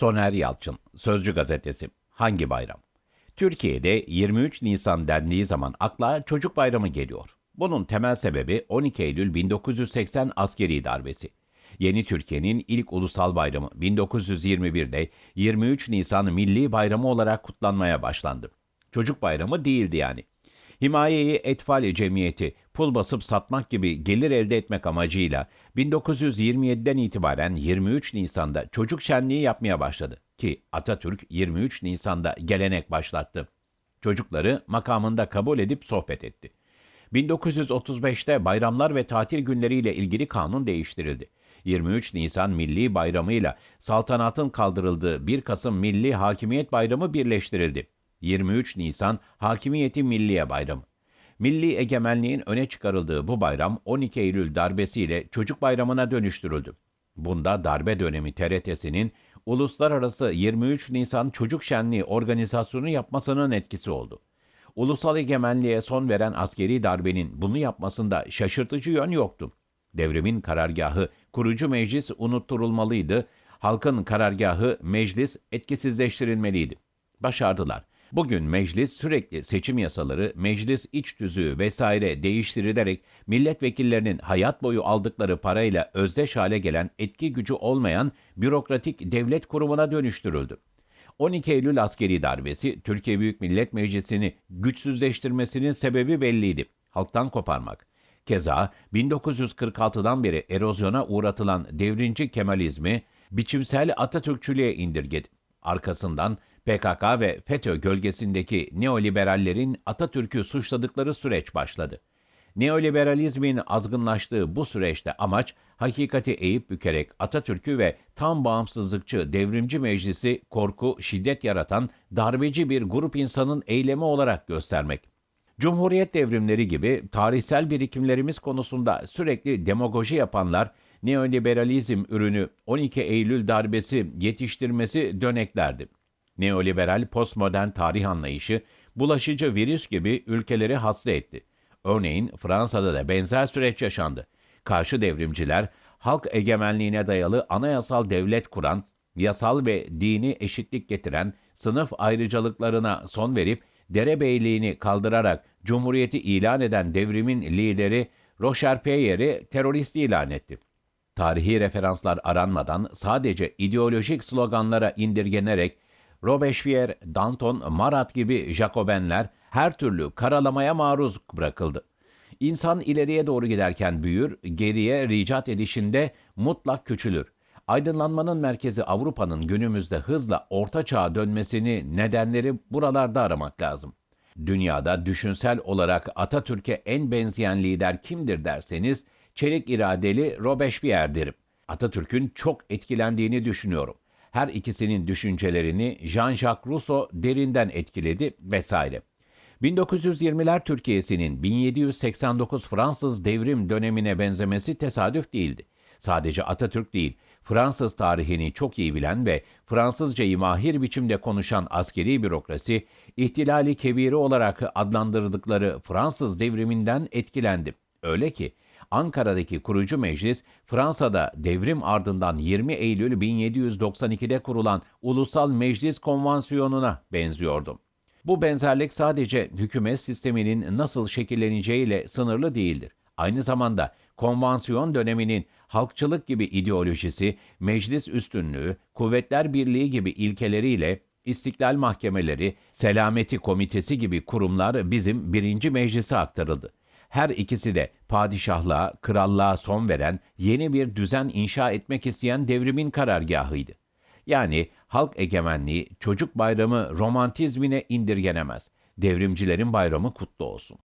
Soner Yalçın, Sözcü Gazetesi. Hangi bayram? Türkiye'de 23 Nisan dendiği zaman akla çocuk bayramı geliyor. Bunun temel sebebi 12 Eylül 1980 askeri darbesi. Yeni Türkiye'nin ilk ulusal bayramı 1921'de 23 Nisan Milli Bayramı olarak kutlanmaya başlandı. Çocuk bayramı değildi yani. Himayeyi Etfal Cemiyeti pul basıp satmak gibi gelir elde etmek amacıyla 1927'den itibaren 23 Nisan'da çocuk şenliği yapmaya başladı ki Atatürk 23 Nisan'da gelenek başlattı. Çocukları makamında kabul edip sohbet etti. 1935'te bayramlar ve tatil günleriyle ilgili kanun değiştirildi. 23 Nisan Milli Bayramı'yla saltanatın kaldırıldığı 1 Kasım Milli Hakimiyet Bayramı birleştirildi. 23 Nisan Hakimiyeti Milliye Bayramı. Milli egemenliğin öne çıkarıldığı bu bayram 12 Eylül darbesiyle Çocuk Bayramı'na dönüştürüldü. Bunda darbe dönemi TRT'sinin Uluslararası 23 Nisan Çocuk Şenliği organizasyonu yapmasının etkisi oldu. Ulusal egemenliğe son veren askeri darbenin bunu yapmasında şaşırtıcı yön yoktu. Devrimin karargahı kurucu meclis unutturulmalıydı, halkın karargahı meclis etkisizleştirilmeliydi. Başardılar. Bugün meclis sürekli seçim yasaları, meclis iç tüzüğü vesaire değiştirilerek milletvekillerinin hayat boyu aldıkları parayla özdeş hale gelen etki gücü olmayan bürokratik devlet kurumuna dönüştürüldü. 12 Eylül askeri darbesi Türkiye Büyük Millet Meclisi'ni güçsüzleştirmesinin sebebi belliydi. Halktan koparmak. Keza 1946'dan beri erozyona uğratılan devrimci Kemalizmi biçimsel Atatürkçülüğe indirgedi. Arkasından PKK ve FETÖ gölgesindeki neoliberallerin Atatürk'ü suçladıkları süreç başladı. Neoliberalizmin azgınlaştığı bu süreçte amaç hakikati eğip bükerek Atatürk'ü ve tam bağımsızlıkçı devrimci meclisi korku, şiddet yaratan darbeci bir grup insanın eylemi olarak göstermek. Cumhuriyet devrimleri gibi tarihsel birikimlerimiz konusunda sürekli demagoji yapanlar neoliberalizm ürünü 12 Eylül darbesi yetiştirmesi döneklerdi. Neoliberal postmodern tarih anlayışı bulaşıcı virüs gibi ülkeleri hasta etti. Örneğin Fransa'da da benzer süreç yaşandı. Karşı devrimciler halk egemenliğine dayalı anayasal devlet kuran, yasal ve dini eşitlik getiren sınıf ayrıcalıklarına son verip derebeyliğini kaldırarak cumhuriyeti ilan eden devrimin lideri Rocherpierre'i terörist ilan etti. Tarihi referanslar aranmadan sadece ideolojik sloganlara indirgenerek Robespierre, Danton, Marat gibi Jacobenler her türlü karalamaya maruz bırakıldı. İnsan ileriye doğru giderken büyür, geriye ricat edişinde mutlak küçülür. Aydınlanmanın merkezi Avrupa'nın günümüzde hızla orta çağa dönmesini nedenleri buralarda aramak lazım. Dünyada düşünsel olarak Atatürk'e en benzeyen lider kimdir derseniz, çelik iradeli Robespierre derim. Atatürk'ün çok etkilendiğini düşünüyorum. Her ikisinin düşüncelerini Jean-Jacques Rousseau derinden etkiledi vesaire. 1920'ler Türkiye'sinin 1789 Fransız devrim dönemine benzemesi tesadüf değildi. Sadece Atatürk değil, Fransız tarihini çok iyi bilen ve Fransızcayı mahir biçimde konuşan askeri bürokrasi, ihtilali kebiri olarak adlandırdıkları Fransız devriminden etkilendi. Öyle ki Ankara'daki kurucu meclis, Fransa'da devrim ardından 20 Eylül 1792'de kurulan Ulusal Meclis Konvansiyonu'na benziyordu. Bu benzerlik sadece hükümet sisteminin nasıl şekilleneceğiyle sınırlı değildir. Aynı zamanda konvansiyon döneminin halkçılık gibi ideolojisi, meclis üstünlüğü, kuvvetler birliği gibi ilkeleriyle İstiklal Mahkemeleri, Selameti Komitesi gibi kurumlar bizim birinci meclise aktarıldı. Her ikisi de padişahlığa, krallığa son veren, yeni bir düzen inşa etmek isteyen devrimin karargahıydı. Yani halk egemenliği, çocuk bayramı romantizmine indirgenemez. Devrimcilerin bayramı kutlu olsun.